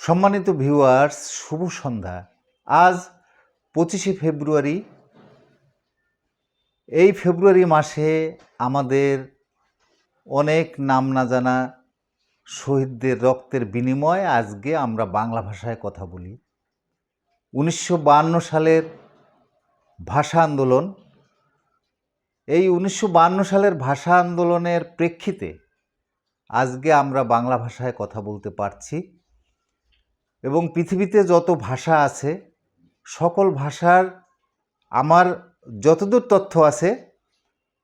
সম্মানিত ভিউয়ার্স, শুভ সন্ধ্যা। আজ পঁচিশে ফেব্রুয়ারি। এই ফেব্রুয়ারি মাসে আমাদের অনেক নাম না জানা শহীদদের রক্তের বিনিময়ে আজকে আমরা বাংলা ভাষায় কথা বলি। উনিশশো সালের ভাষা আন্দোলন। এই উনিশশো সালের ভাষা আন্দোলনের প্রেক্ষিতে আজকে আমরা বাংলা ভাষায় কথা বলতে পারছি। এবং পৃথিবীতে যত ভাষা আছে, সকল ভাষার আমার যতদূর তথ্য আছে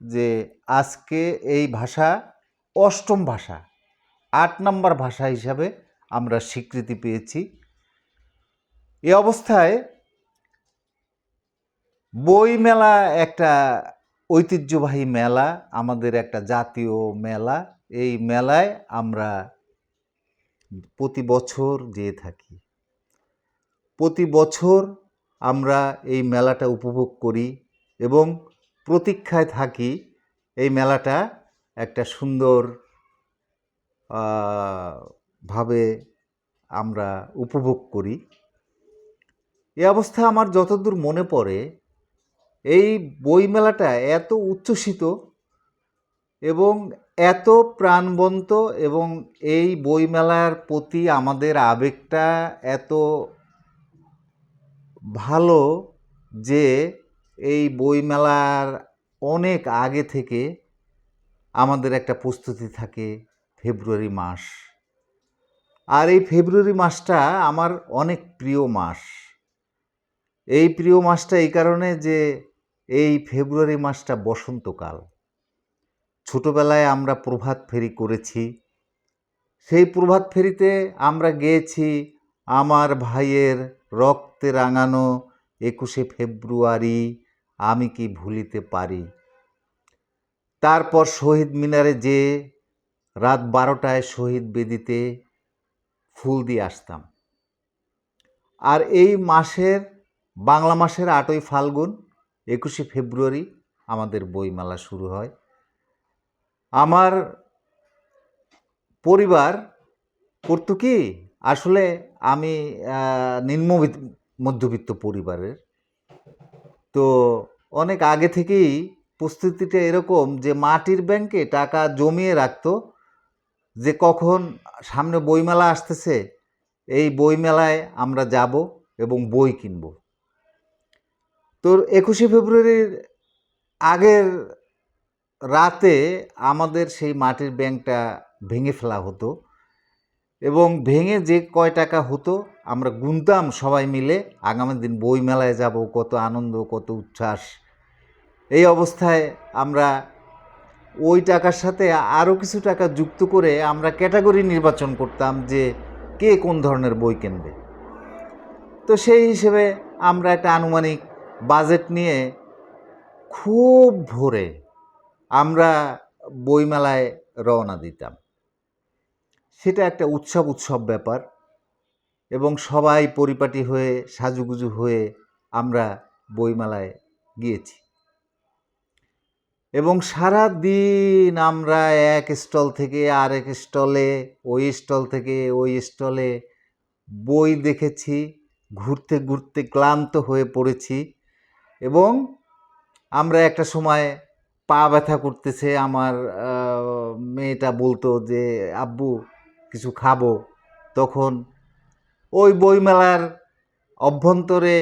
যে আজকে এই ভাষা অষ্টম ভাষা, আট নম্বর ভাষা হিসাবে আমরা স্বীকৃতি পেয়েছি। এ অবস্থায় বই মেলা একটা ঐতিহ্যবাহী মেলা, আমাদের একটা জাতীয় মেলা। এই মেলায় আমরা প্রতি বছর যেয়ে থাকি। প্রতি বছর আমরা এই মেলাটা উপভোগ করি এবং প্রতীক্ষায় থাকি এই মেলাটা একটা সুন্দর ভাবে আমরা উপভোগ করি। এ অবস্থা আমার যতদূর মনে পড়ে, এই বইমেলাটা এত উচ্ছ্বসিত এবং এত প্রাণবন্ত এবং এই বইমেলার প্রতি আমাদের আবেগটা এত ভালো যে এই বইমেলার অনেক আগে থেকে আমাদের একটা প্রস্তুতি থাকে ফেব্রুয়ারি মাস। আর এই ফেব্রুয়ারি মাসটা আমার অনেক প্রিয় মাস। এই প্রিয় মাসটা এই কারণে যে এই ফেব্রুয়ারি মাসটা বসন্তকাল। ছোটোবেলায় আমরা প্রভাত ফেরি করেছি। সেই প্রভাত ফেরিতে আমরা গেয়েছি আমার ভাইয়ের রক্তে রাঙানো একুশে ফেব্রুয়ারি, আমি কি ভুলিতে পারি। তারপর শহীদ মিনারে যে রাত বারোটায় শহীদ বেদিতে ফুল দিয়ে আসতাম। আর এই মাসের, বাংলা মাসের আটই ফাল্গুন, একুশে ফেব্রুয়ারি আমাদের বইমেলা শুরু হয়। আমার পরিবার করতো কি আসলে আমি নিম্ন মধ্যবিত্ত পরিবারের। তো অনেক আগে থেকেই প্রস্তুতিটা এরকম যে মাটির ব্যাংকে টাকা জমিয়ে রাখতো, যে কখন সামনে বইমেলা আসতেছে, এই বইমেলায় আমরা যাব এবং বই কিনব। তো একুশে ফেব্রুয়ারির আগের রাতে আমাদের সেই মাটির ব্যাংকটা ভেঙে ফেলা হতো এবং ভেঙে যে কয় টাকা হতো, আমরা গুনতাম সবাই মিলে। আগামী দিন বই মেলায় যাব, কত আনন্দ, কত উচ্ছ্বাস। এই অবস্থায় আমরা ওই টাকার সাথে আরও কিছু টাকা যুক্ত করে আমরা ক্যাটাগরি নির্বাচন করতাম যে কে কোন ধরনের বই কিনবে। তো সেই হিসেবে আমরা একটা আনুমানিক বাজেট নিয়ে খুব ভোরে আমরা বইমেলায় রওনা দিতাম। সেটা একটা উৎসব উৎসব ব্যাপার এবং সবাই পরিপাটি হয়ে, সাজুগুজু হয়ে আমরা বইমেলায় গিয়েছি। এবং সারা দিন আমরা এক স্টল থেকে আরেক স্টলে, ওই স্টল থেকে ওই স্টলে বই দেখেছি, ঘুরতে ঘুরতে ক্লান্ত হয়ে পড়েছি এবং আমরা একটা সময় পা ব্যথা করতেছে, আমার মেয়েটা বলতো যে, আব্বু, কিছু খাব? তখন ওই বইমেলার অভ্যন্তরে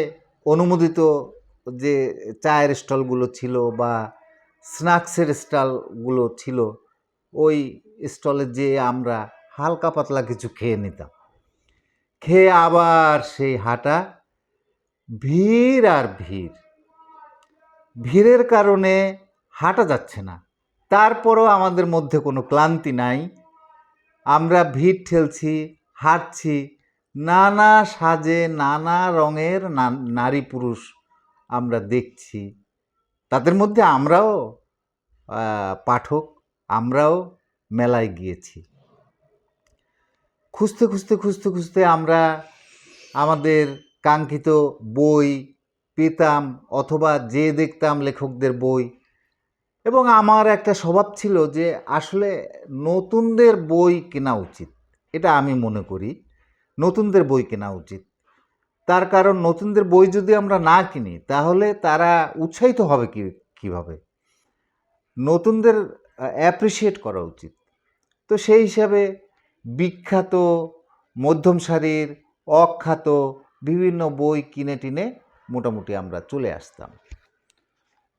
অনুমোদিত যে চায়ের স্টলগুলো ছিল বা স্ন্যাক্সের স্টলগুলো ছিল, ওই স্টলে যেয়ে আমরা হালকা পাতলা কিছু খেয়ে নিতাম। খেয়ে আবার সেই হাঁটা ভিড় আর ভিড়। ভিড়ের কারণে হাঁটা যাচ্ছে না। তারপরও আমাদের মধ্যে কোনো ক্লান্তি নাই। আমরা ভিড় ঠেলছি, হাঁটছি, নানা সাজে, নানা রঙের নারী পুরুষ আমরা দেখছি। তাদের মধ্যে আমরাও পাঠক, আমরাও মেলায় গিয়েছি। খুঁজতে খুঁজতে খুঁজতে খুঁজতে আমরা আমাদের কাঙ্ক্ষিত বই পেতাম অথবা যে দেখতাম লেখকদের বই এবং আমার একটা স্বভাব ছিল যে আসলে নতুনদের বই কেনা উচিত। এটা আমি মনে করি। নতুনদের বই কেনা উচিত। তার কারণ নতুনদের বই যদি আমরা না কিনি, তাহলে তারা উৎসাহিত হবে কি, কীভাবে? নতুনদের অ্যাপ্রিসিয়েট করা উচিত। তো সেই হিসাবে বিখ্যাত, মধ্যম সারির, অখ্যাত বিভিন্ন বই কিনে টিনে মোটামুটি আমরা চলে আসতাম।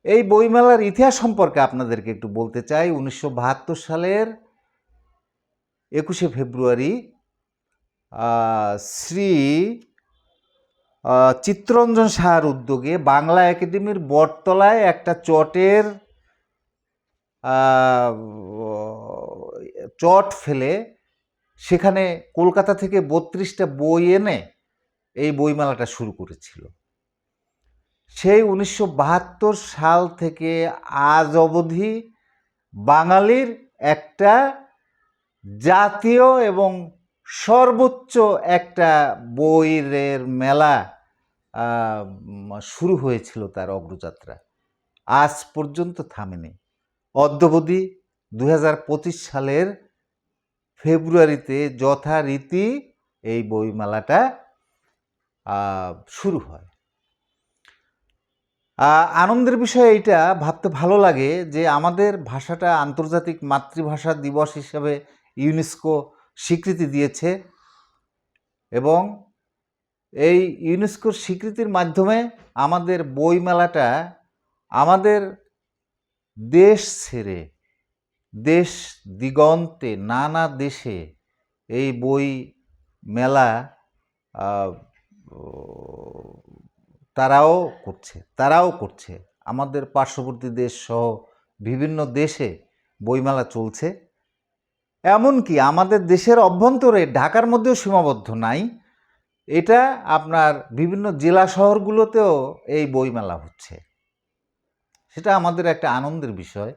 এই বইমেলার ইতিহাস সম্পর্কে আপনাদেরকে একটু বলতে চাই। উনিশশো বাহাত্তর সালের একুশে ফেব্রুয়ারি শ্রী চিত্তরঞ্জন সাহার উদ্যোগে বাংলা একাডেমির বটতলায় একটা চটের চট ফেলে সেখানে কলকাতা থেকে বত্রিশটা বই এনে এই বইমেলাটা শুরু করেছিল। সেই উনিশশো বাহাত্তর সাল থেকে আজ অবধি বাঙালির একটা জাতীয় এবং সর্বোচ্চ একটা বইয়ের মেলা শুরু হয়েছিল তার অগ্রযাত্রা। আজ পর্যন্ত থামেনি। অদ্যবধি দু হাজার পঁচিশ সালের ফেব্রুয়ারিতে যথারীতি এই বইমেলাটা শুরু হয়। আনন্দের বিষয় এইটা, ভাবতে ভালো লাগে যে আমাদের ভাষাটা আন্তর্জাতিক মাতৃভাষা দিবস হিসাবে ইউনেস্কো স্বীকৃতি দিয়েছে এবং এই ইউনেস্কোর স্বীকৃতির মাধ্যমে আমাদের বইমেলাটা আমাদের দেশ ছেড়ে, দেশ দিগন্তে, নানা দেশে এই বই মেলা তারাও করছে তারাও করছে। আমাদের পার্শ্ববর্তী দেশ সহ বিভিন্ন দেশে বইমেলা চলছে। এমনকি আমাদের দেশের অভ্যন্তরে ঢাকার মধ্যেও সীমাবদ্ধ নাই। এটা আপনার বিভিন্ন জেলা শহরগুলোতেও এই বইমেলা হচ্ছে। সেটা আমাদের একটা আনন্দের বিষয়।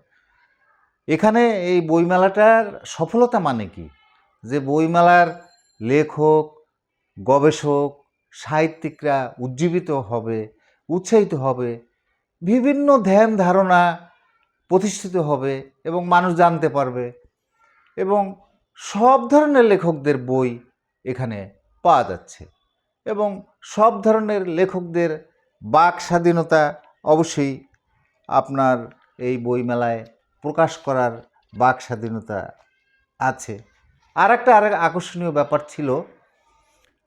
এখানে এই বইমেলাটার সফলতা মানে কি? যে বইমেলার লেখক, গবেষক সাহিত্যিকরা উজ্জীবিত হবে, উৎসাহিত হবে, বিভিন্ন ধ্যান ধারণা প্রতিষ্ঠিত হবে এবং মানুষ জানতে পারবে এবং সব ধরনের লেখকদের বই এখানে পাওয়া যাচ্ছে এবং সব ধরনের লেখকদের বাক স্বাধীনতা অবশ্যই আপনার এই বইমেলায় প্রকাশ করার বাক স্বাধীনতা আছে। আর একটা আর আকর্ষণীয় ব্যাপার ছিল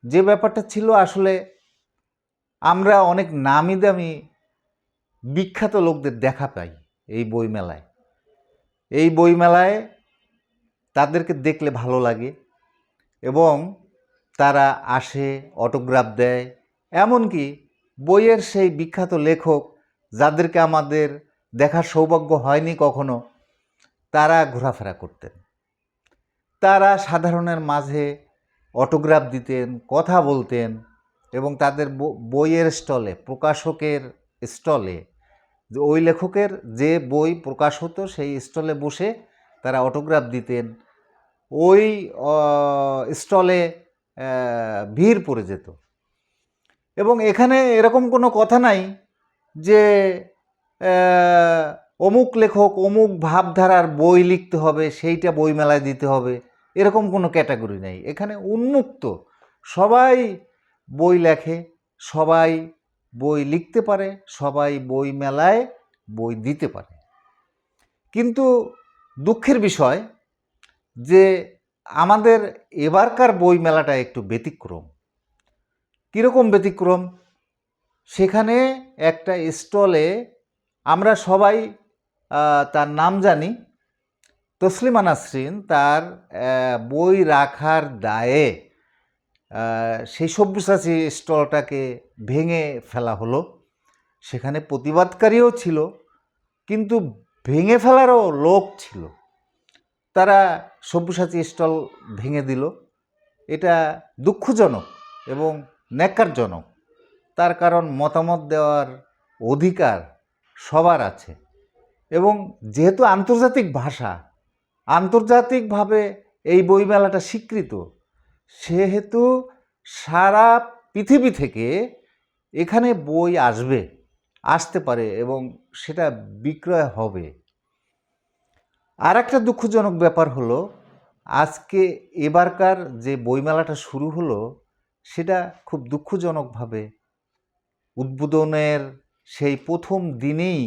যে ব্যাপারটা ছিল আসলে আমরা অনেক নামি দামি বিখ্যাত লোকদের দেখা পাই এই বইমেলায়। এই বইমেলায় তাদেরকে দেখলে ভালো লাগে এবং তারা আসে অটোগ্রাফ দেয়। এমনকি বইয়ের সেই বিখ্যাত লেখক যাদেরকে আমাদের দেখার সৌভাগ্য হয়নি কখনো, তারা ঘোরাফেরা করতেন। তারা সাধারণের মাঝে অটোগ্রাফ দিতেন, কথা বলতেন এবং তাদের বইয়ের স্টলে, প্রকাশকের স্টলে ওই লেখকের যে বই প্রকাশ হতো সেই স্টলে বসে তারা অটোগ্রাফ দিতেন। ওই স্টলে ভিড় পড়ে যেত। এবং এখানে এরকম কোনো কথা নাই যে অমুক লেখক অমুক ভাবধারার বই লিখতে হবে, সেইটা বইমেলায় দিতে হবে। এরকম কোনো ক্যাটাগরি নেই। এখানে উন্মুক্ত। সবাই বই লেখে, সবাই বই লিখতে পারে, সবাই বই মেলায় বই দিতে পারে। কিন্তু দুঃখের বিষয় যে আমাদের এবারকার বই মেলাটা একটু ব্যতিক্রম। কীরকম ব্যতিক্রম? সেখানে একটা স্টলে আমরা সবাই তার নাম জানি তসলিমা নাসরিন তার বই রাখার দায়ে সেই সব্যসাচী স্টলটাকে ভেঙে ফেলা হলো। সেখানে প্রতিবাদকারীও ছিল, কিন্তু ভেঙে ফেলারও লোক ছিল। তারা সব্যসাচী স্টল ভেঙে দিল। এটা দুঃখজনক এবং ন্যাকারজনক তার কারণ মতামত দেওয়ার অধিকার সবার আছে। এবং যেহেতু আন্তর্জাতিক ভাষা আন্তর্জাতিকভাবে এই বইমেলাটা স্বীকৃত, সেহেতু সারা পৃথিবী থেকে এখানে বই আসবে, আসতে পারে এবং সেটা বিক্রয় হবে। আর একটা দুঃখজনক ব্যাপার হলো, আজকে এবারকার যে বইমেলাটা শুরু হলো, সেটা খুব দুঃখজনকভাবে উদ্বোধনের সেই প্রথম দিনেই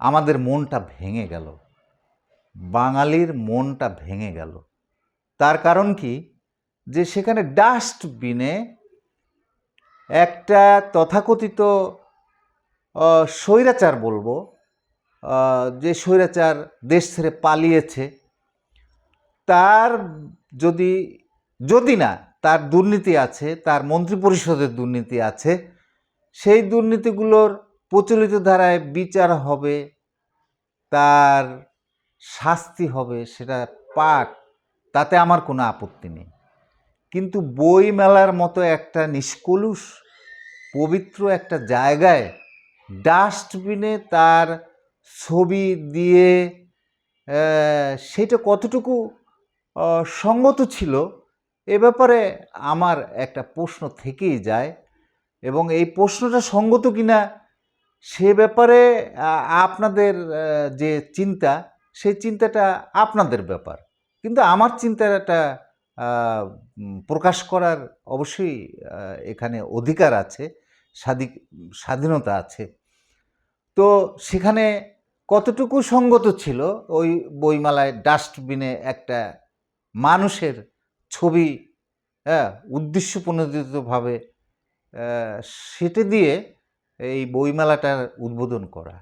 আমাদের মনটা ভেঙে গেল। বাঙালির মনটা ভেঙে গেল। তার কারণ কি? যে সেখানে ডাস্টবিনে একটা তথাকথিত স্বৈরাচার বলব যে স্বৈরাচার দেশ ছেড়ে পালিয়েছে, তার যদি যদি না তার দুর্নীতি আছে, তার মন্ত্রিপরিষদের দুর্নীতি আছে, সেই দুর্নীতিগুলোর প্রচলিত ধারায় বিচার হবে তার শাস্তি হবে, সেটা পাক, তাতে আমার কোনো আপত্তি নেই। কিন্তু বই মেলার মতো একটা নিষ্কলুষ, পবিত্র একটা জায়গায় ডাস্টবিনে তার ছবি দিয়ে সেটা কতটুকু সঙ্গত ছিল, এ ব্যাপারে আমার একটা প্রশ্ন থেকেই যায় এবং এই প্রশ্নটা সঙ্গত কিনা, সে ব্যাপারে আপনাদের যে চিন্তা সেই চিন্তাটা আপনাদের ব্যাপার। কিন্তু আমার চিন্তাটা প্রকাশ করার অবশ্যই এখানে অধিকার আছে স্বাধী স্বাধীনতা আছে। তো সেখানে কতটুকু সঙ্গত ছিল ওই বইমালায় ডাস্টবিনে একটা মানুষের ছবি হ্যাঁ উদ্দেশ্য প্রণোদিতভাবে সেটা দিয়ে এই বইমেলাটার উদ্বোধন করা?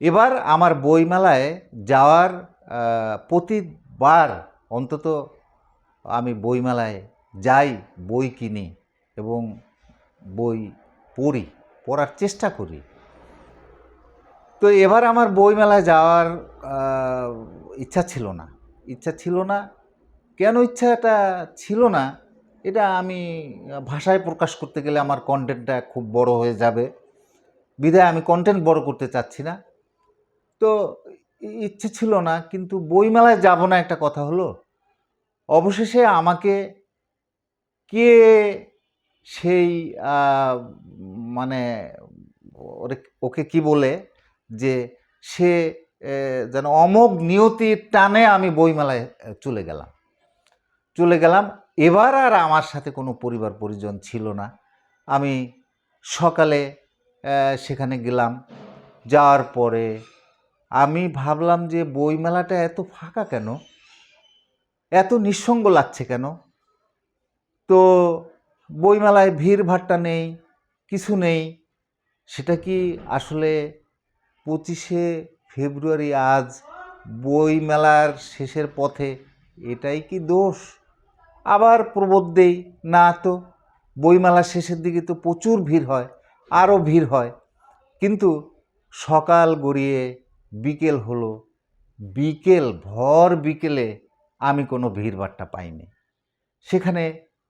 এবার আমার বইমেলায় যাওয়ার প্রতিবার অন্তত আমি বইমেলায় যাই, বই কিনি এবং বই পড়ি, পড়ার চেষ্টা করি। তো এবার আমার বইমেলায় যাওয়ার ইচ্ছা ছিল না। ইচ্ছা ছিল না। কেন ইচ্ছাটা ছিল না, এটা আমি ভাষায় প্রকাশ করতে গেলে আমার কন্টেন্টটা খুব বড় হয়ে যাবে। বিধায় আমি কন্টেন্ট বড় করতে চাচ্ছি না। তো ইচ্ছে ছিল না, কিন্তু বইমেলায় যাব না একটা কথা হলো। অবশেষে আমাকে কে সেই মানে ওকে কি বলে যে সে যেন অমোঘ নিয়তির টানে আমি বইমেলায় চলে গেলাম। চলে গেলাম। এবার আর আমার সাথে কোনো পরিবার পরিজন ছিল না। আমি সকালে সেখানে গেলাম। যাওয়ার পরে আমি ভাবলাম যে বইমেলাটা এত ফাঁকা কেন? এত নিঃসঙ্গ লাগছে কেন? তো বইমেলায় ভিড় ভাট্টা নেই, কিছু নেই। সেটা কি আসলে পঁচিশে ফেব্রুয়ারি আজ বইমেলার শেষের পথে এটাই কি দোষ? আবার প্রবোধ দেই, না তো। বইমেলার শেষের দিকে তো প্রচুর ভিড় হয়, আরও ভিড় হয়। কিন্তু সকাল গড়িয়ে বিকেল হলো। বিকেল, ভর বিকেলে আমি কোনো ভিড়ভাট্টা পাইনি। সেখানে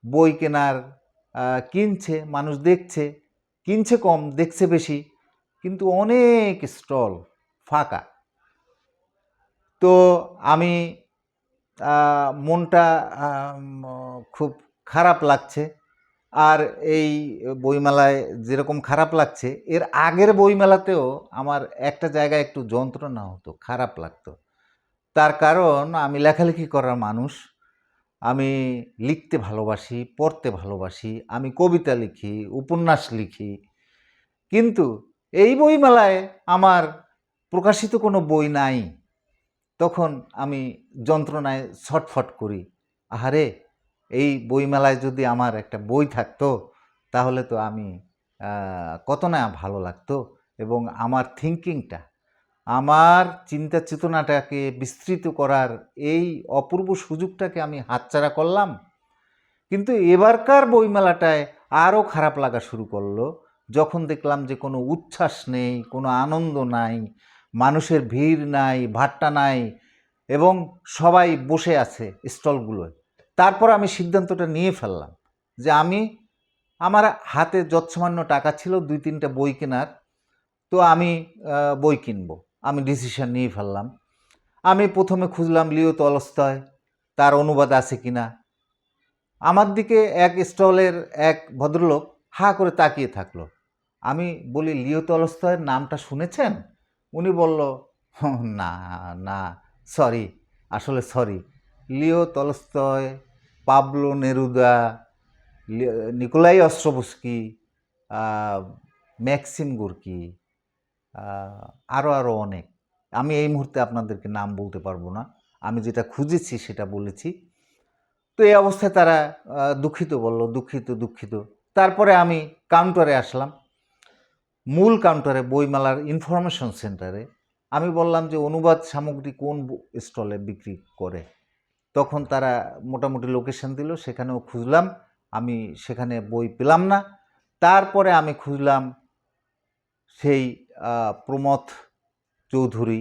বই কেনার কিনছে, মানুষ দেখছে, কিনছে কম, দেখছে বেশি, কিন্তু অনেক স্টল ফাঁকা। তো আমি মনটা খুব খারাপ লাগছে। আর এই বইমেলায় যেরকম খারাপ লাগছে, এর আগের বইমেলাতেও আমার একটা জায়গায় একটু যন্ত্রণা হতো, খারাপ লাগতো। তার কারণ আমি লেখালেখি করার মানুষ, আমি লিখতে ভালোবাসি, পড়তে ভালোবাসি, আমি কবিতা লিখি, উপন্যাস লিখি। কিন্তু এই বইমেলায় আমার প্রকাশিত কোনো বই নাই। তখন আমি যন্ত্রণায় ছটফট করি। আহারে! এই বইমেলায় যদি আমার একটা বই থাকতো, তাহলে তো আমি কত না ভালো লাগতো। এবং আমার থিঙ্কিংটা আমার চিন্তা চেতনাটাকে বিস্তৃত করার এই অপূর্ব সুযোগটাকে আমি হাতছাড়া করলাম। কিন্তু এবারকার বইমেলাটায় আরও খারাপ লাগা শুরু করল। যখন দেখলাম যে কোনো উচ্ছ্বাস নেই, কোনো আনন্দ নাই, মানুষের ভিড় নাই, ভাট্টা নাই, এবং সবাই বসে আছে স্টলগুলোয়। তারপর আমি সিদ্ধান্তটা নিয়ে ফেললাম যে আমি আমার হাতে যৎসামান্য টাকা ছিল দুই তিনটা বই কেনার তো আমি বই কিনবো। আমি ডিসিশন নিয়ে ফেললাম। আমি প্রথমে খুঁজলাম লিও তলস্তয় তার অনুবাদ আছে কিনা। আমার দিকে এক স্টলের এক ভদ্রলোক হা করে তাকিয়ে থাকল। আমি বলি লিও তলস্তয়ের নামটা শুনেছেন? উনি বলল "হুঁ, না না সরি আসলে sorry Leo Tolstoy Pablo Neruda Nikolai Ostrovsky Maxim Gorky আরও আরও অনেক। আমি এই মুহূর্তে আপনাদেরকে নাম বলতে পারব না। আমি যেটা খুঁজেছি সেটা বলেছি। তো এই অবস্থায় তারা দুঃখিত বলল, দুঃখিত দুঃখিত। তারপরে আমি কাউন্টারে আসলাম। মূল কাউন্টারে, বইমেলার ইনফরমেশন সেন্টারে। আমি বললাম যে, অনুবাদ সামগ্রী কোন স্টলে বিক্রি করে? তখন তারা মোটামুটি লোকেশন দিল, সেখানেও খুঁজলাম, আমি সেখানে বই পেলাম না। তারপরে আমি খুঁজলাম সেই প্রমথ চৌধুরী,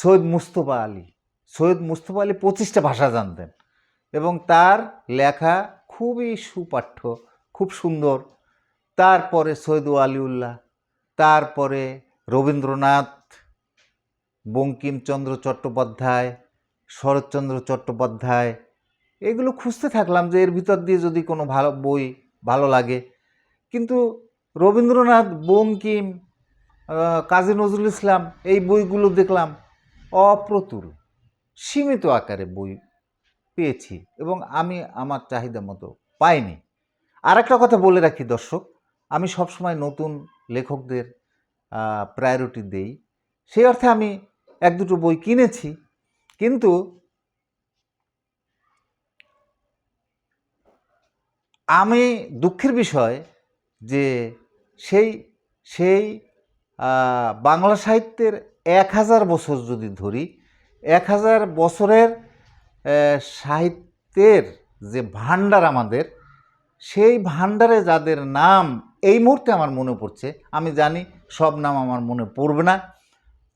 সৈয়দ মুস্তফা আলী। সৈয়দ মুস্তফা আলী পঁচিশটা ভাষা জানতেন এবং তার লেখা খুবই সুপাঠ্য, খুব সুন্দর। তারপরে সৈয়দ আলিউল্লাহ তারপরে রবীন্দ্রনাথ, বঙ্কিমচন্দ্র চট্টোপাধ্যায় শরৎচন্দ্র চট্টোপাধ্যায়, এগুলো খুঁজতে থাকলাম যে এর ভিতর দিয়ে যদি কোনো ভালো বই ভালো লাগে। কিন্তু রবীন্দ্রনাথ, বঙ্কিম কাজী নজরুল ইসলাম এই বইগুলো দেখলাম অপ্রতুল, সীমিত আকারে বই পেয়েছি এবং আমি আমার চাহিদা মতো পাইনি। আর একটা কথা বলে রাখি দর্শক, আমি সবসময় নতুন লেখকদের প্রায়োরিটি দেই। সেই অর্থে আমি এক দুটো বই কিনেছি কিন্তু আমি দুঃখের বিষয় যে সেই সেই বাংলা সাহিত্যের এক হাজার বছর যদি ধরি, এক হাজার বছরের সাহিত্যের যে ভাণ্ডার আমাদের, সেই ভাণ্ডারে যাদের নাম এই মুহূর্তে আমার মনে পড়ছে, আমি জানি সব নাম আমার মনে পড়বে না,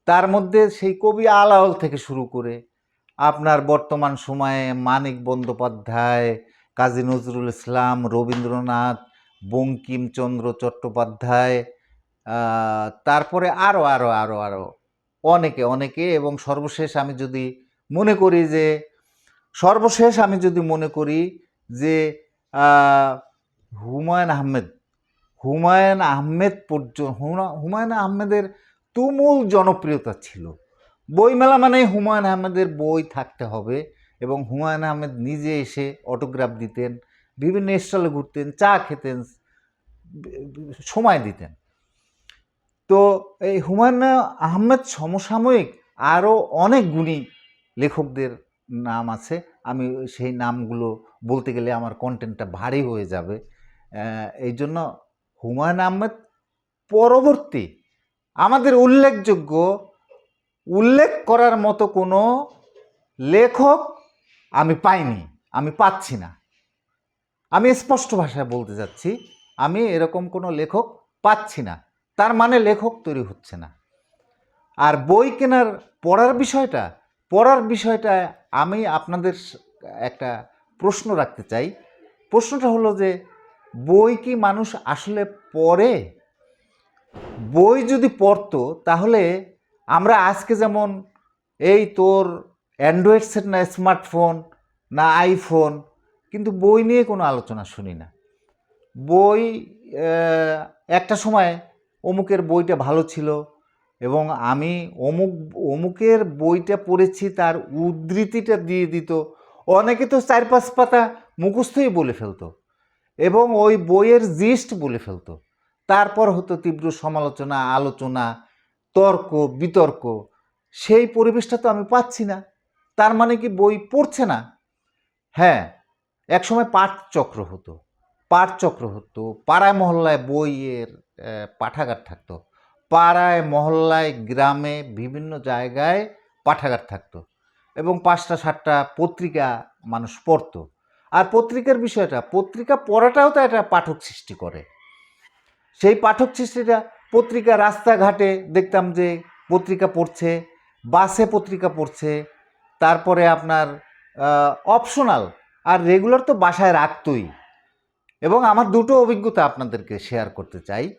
তার মধ্যে সেই কবি আলাওল থেকে শুরু করে আপনার বর্তমান সময়ে মানিক বন্দ্যোপাধ্যায়, কাজী নজরুল ইসলাম, রবীন্দ্রনাথ, বঙ্কিমচন্দ্র চট্টোপাধ্যায় তারপরে আরও আরও আরও আরও অনেকে অনেকে এবং সর্বশেষ আমি যদি মনে করি যে, সর্বশেষ আমি যদি মনে করি যে হুমায়ুন আহমেদ হুমায়ুন আহমেদ পর্যন্ত হুমায়ুন আহমেদের তুমুল জনপ্রিয়তা ছিল। বইমেলা মানে হুমায়ুন আহমেদের বই থাকতে হবে এবং হুমায়ুন আহমেদ নিজে এসে অটোগ্রাফ দিতেন, বিভিন্ন স্টলে ঘুরতেন, চা খেতেন, সময় দিতেন। তো এই হুমায়ুন আহমেদ সমসাময়িক আরও অনেক গুণী লেখকদের নাম আছে। আমি সেই নামগুলো বলতে গেলে আমার কন্টেন্টটা ভারী হয়ে যাবে। এই জন্য হুমায়ুন আহমেদ পরবর্তী আমাদের উল্লেখযোগ্য উল্লেখ করার মতো কোনো লেখক আমি পাইনি, আমি পাচ্ছি না। আমি স্পষ্ট ভাষায় বলতে যাচ্ছি, আমি এরকম কোনো লেখক পাচ্ছি না। তার মানে লেখক তৈরি হচ্ছে না। আর বই কেনার পড়ার বিষয়টা পড়ার বিষয়টা আমি আপনাদের একটা প্রশ্ন রাখতে চাই। প্রশ্নটা হলো যে, বই কি মানুষ আসলে পড়ে? বই যদি পড়তো, তাহলে আমরা আজকে যেমন এই তোর অ্যান্ড্রয়েড সেট না স্মার্টফোন, না আইফোন, কিন্তু বই নিয়ে কোনো আলোচনা শুনি না। বই একটা সময় অমুকের বইটা ভালো ছিল এবং আমি অমুক, অমুকের বইটা পড়েছি, তার উদ্ধৃতিটা দিয়ে দিত। অনেকে তো চার পাঁচ পাতা মুখস্থই বলে ফেলতো এবং ওই বইয়ের জিস্ট বলে ফেলতো। তারপর হতো তীব্র সমালোচনা, আলোচনা তর্ক, বিতর্ক, সেই পরিবেশটা তো আমি পাচ্ছি না। তার মানে কি বই পড়ছে না? হ্যাঁ একসময় পাঠচক্র হতো। পাঠ চক্র হতো। পাড়ায় মহল্লায় বইয়ের পাঠাগার থাকতো। পাড়ায় মহল্লায় গ্রামে বিভিন্ন জায়গায় পাঠাগার থাকতো। এবং পাঁচটা, সাতটা পত্রিকা মানুষ পড়তো। আর পত্রিকার বিষয়টা, পত্রিকা পড়াটাও তো একটা পাঠক সৃষ্টি করে। সেই পাঠক সৃষ্টিটা পত্রিকা রাস্তাঘাটে দেখতাম যে পত্রিকা পড়ছে, বাসে পত্রিকা পড়ছে, তারপরে আপনার অপশনাল আর রেগুলার তো বাসায় রাখতই। এবং আমার দুটো অভিজ্ঞতা আপনাদেরকে শেয়ার করতে চাই।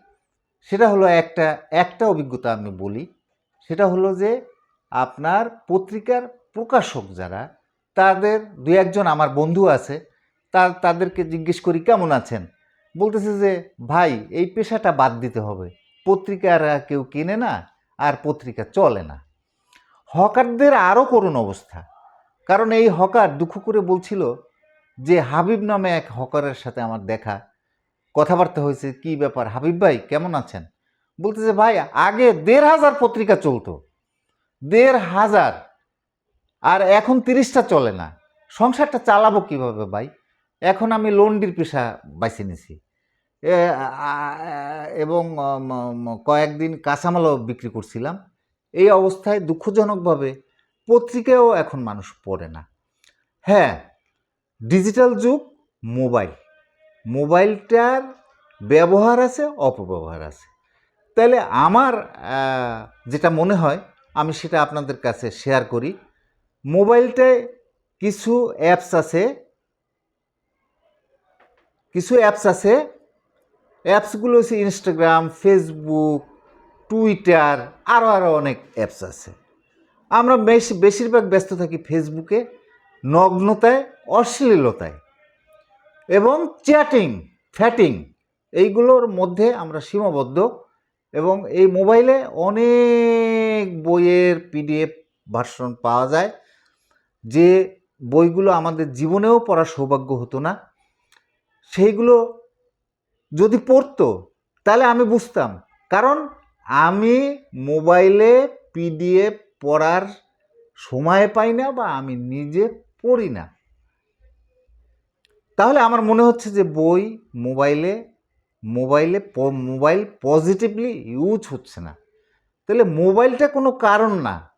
সেটা হলো একটা একটা অভিজ্ঞতা আমি বলি। সেটা হলো যে আপনার পত্রিকার প্রকাশক যারা, তাদের দু একজন আমার বন্ধু আছে, তা, তাদেরকে জিজ্ঞেস করি, কেমন আছেন? বলতেছে যে, ভাই, এই পেশাটা বাদ দিতে হবে। পত্রিকার কেউ কেনে না আর পত্রিকা চলে না। হকারদের আরও করুণ অবস্থা। কারণ এই হকার দুঃখ করে বলছিল যে, হাবিব নামে এক হকারের সাথে আমার দেখা। কথাবার্তা হয়েছে, কি ব্যাপার? হাবিব ভাই, কেমন আছেন? বলতেছে, ভাই, আগে দেড় হাজার পত্রিকা চলতো। দেড় হাজার। আর এখন তিরিশটা চলে না। সংসারটা চালাবো কীভাবে ভাই? এখন আমি লন্ডির পেশা বাইছে নিছি। এবং কয়েকদিন কাঁচামালও বিক্রি করছিলাম। এই অবস্থায় দুঃখজনকভাবে পত্রিকাও এখন মানুষ পড়ে না। হ্যাঁ ডিজিটাল যুগ, মোবাইল। মোবাইলটার ব্যবহার আছে, অপব্যবহার আছে। তাহলে আমার যেটা মনে হয়, আমি সেটা আপনাদের কাছে শেয়ার করি। মোবাইলটায় কিছু অ্যাপস আছে, কিছু অ্যাপস আছে অ্যাপসগুলো হচ্ছে ইনস্টাগ্রাম ফেসবুক টুইটার আরও আরও অনেক অ্যাপস আছে। আমরা বেশি, বেশিরভাগ ব্যস্ত থাকি ফেসবুকে নগ্নতায়, অশ্লীলতায় এবং চ্যাটিং ফ্যাটিং এইগুলোর মধ্যে আমরা সীমাবদ্ধ এবং এই মোবাইলে অনেক বইয়ের পিডিএফ ভার্সন পাওয়া যায়, যে বইগুলো আমাদের জীবনেও পড়ার সৌভাগ্য হতো না। সেইগুলো যদি পড়তো, তাহলে আমি বুঝতাম। কারণ আমি মোবাইলে পিডিএফ পড়ার সময় পাই না বা আমি নিজে পড়ি না। তাহলে আমার মনে হচ্ছে যে বই মোবাইলে মোবাইলে মোবাইল পজিটিভলি ইউজ হচ্ছে না। তাহলে মোবাইলটা কোনো কারণ না।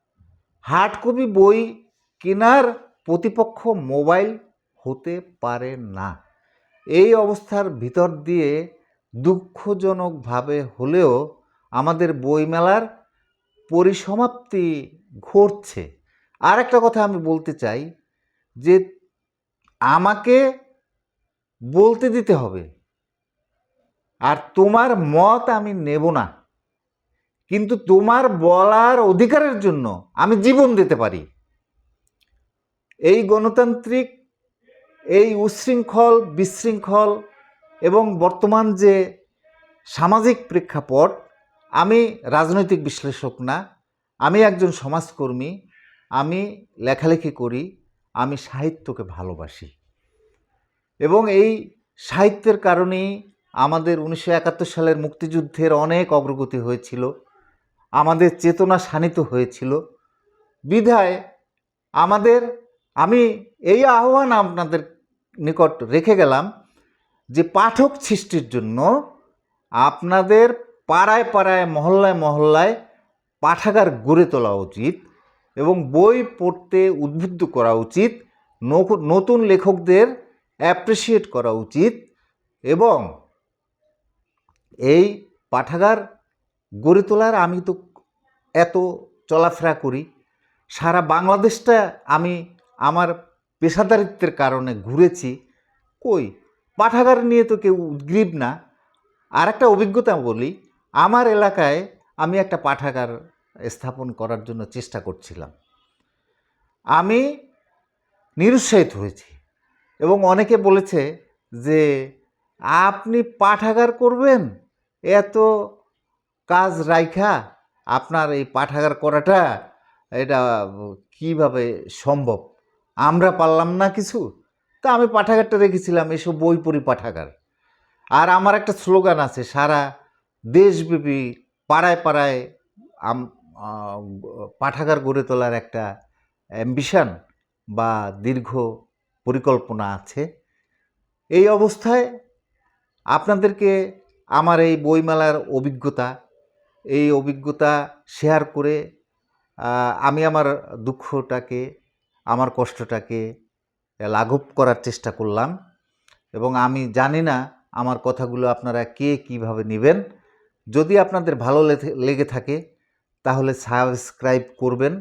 হার্ড কপি বই কেনার প্রতিপক্ষ মোবাইল হতে পারে না। এই অবস্থার ভিতর দিয়ে দুঃখজনকভাবে হলেও আমাদের বইমেলার পরিসমাপ্তি ঘটছে। আর একটা কথা আমি বলতে চাই যে আমাকে বলতে দিতে হবে। আর তোমার মত আমি নেব না। কিন্তু তোমার বলার অধিকারের জন্য আমি জীবন দিতে পারি। এই গণতান্ত্রিক এই উচ্ছৃঙ্খল বিশৃঙ্খল এবং বর্তমান যে সামাজিক প্রেক্ষাপট, আমি রাজনৈতিক বিশ্লেষক না, আমি একজন সমাজকর্মী, আমি লেখালেখি করি, আমি সাহিত্যকে ভালোবাসি। এবং এই সাহিত্যের কারণেই আমাদের উনিশশো একাত্তর সালের মুক্তিযুদ্ধের অনেক অগ্রগতি হয়েছিল, আমাদের চেতনা শানিত হয়েছিল। বিধায় আমাদের, আমি এই আহ্বান আপনাদের নিকট রেখে গেলাম যে পাঠক সৃষ্টির জন্য আপনাদের পাড়ায় পাড়ায়, মহল্লায় মহল্লায় পাঠাগার গড়ে তোলা উচিত এবং বই পড়তে উদ্বুদ্ধ করা উচিত নতুন লেখকদের অ্যাপ্রিসিয়েট করা উচিত এবং এই পাঠাগার গড়ে তোলার আমি তো এত চলাফেরা করি, সারা বাংলাদেশটা আমি আমার পেশাদারিত্বের কারণে ঘুরেছি। কই? পাঠাগার নিয়ে তো কেউ উদ্গ্রীব না। আর একটা অভিজ্ঞতা বলি, আমার এলাকায় আমি একটা পাঠাগার স্থাপন করার জন্য চেষ্টা করছিলাম। আমি নিরুৎসাহিত হয়েছি এবং অনেকে বলেছে যে, আপনি পাঠাগার করবেন? এত কাজ রাইখা, আপনার এই পাঠাগার করাটা, এটা কীভাবে সম্ভব? আমরা পারলাম না কিছু? তা আমি পাঠাগারটা রেখেছিলাম এসব বই পড়ি পাঠাগার। আর আমার একটা স্লোগান আছে, সারা দেশব্যাপী পাড়ায় পাড়ায় আম পাঠাগার গড়ে তোলার একটা অ্যাম্বিশান বা দীর্ঘ পরিকল্পনা আছে। এই অবস্থায় আপনাদেরকে আমার এই বইমেলার অভিজ্ঞতা, এই অভিজ্ঞতা শেয়ার করে আমি আমার দুঃখটাকে আমার কষ্টটাকে লাঘব করার চেষ্টা করলাম এবং আমি জানি না আমার কথাগুলো আপনারা কে কীভাবে নেবেন। যদি আপনাদের ভালো লেগে থাকে তাহলে সাবস্ক্রাইব করবেন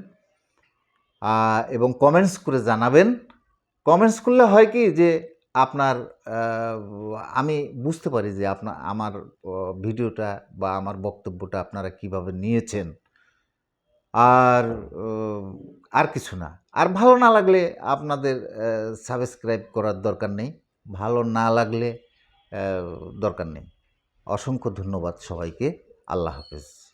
এবং কমেন্টস করে জানাবেন। কমেন্টস করলে হয় কি যে আপনার আমি বুঝতে পারি যে আপনার আমার ভিডিওটা বা আমার বক্তব্যটা আপনারা কীভাবে নিয়েছেন। আর আর কিছু না। আর ভালো না লাগলে আপনাদের সাবস্ক্রাইব করার দরকার নেই। ভালো না লাগলে দরকার নেই। অসংখ্য ধন্যবাদ সবাইকে। আল্লাহ হাফেজ।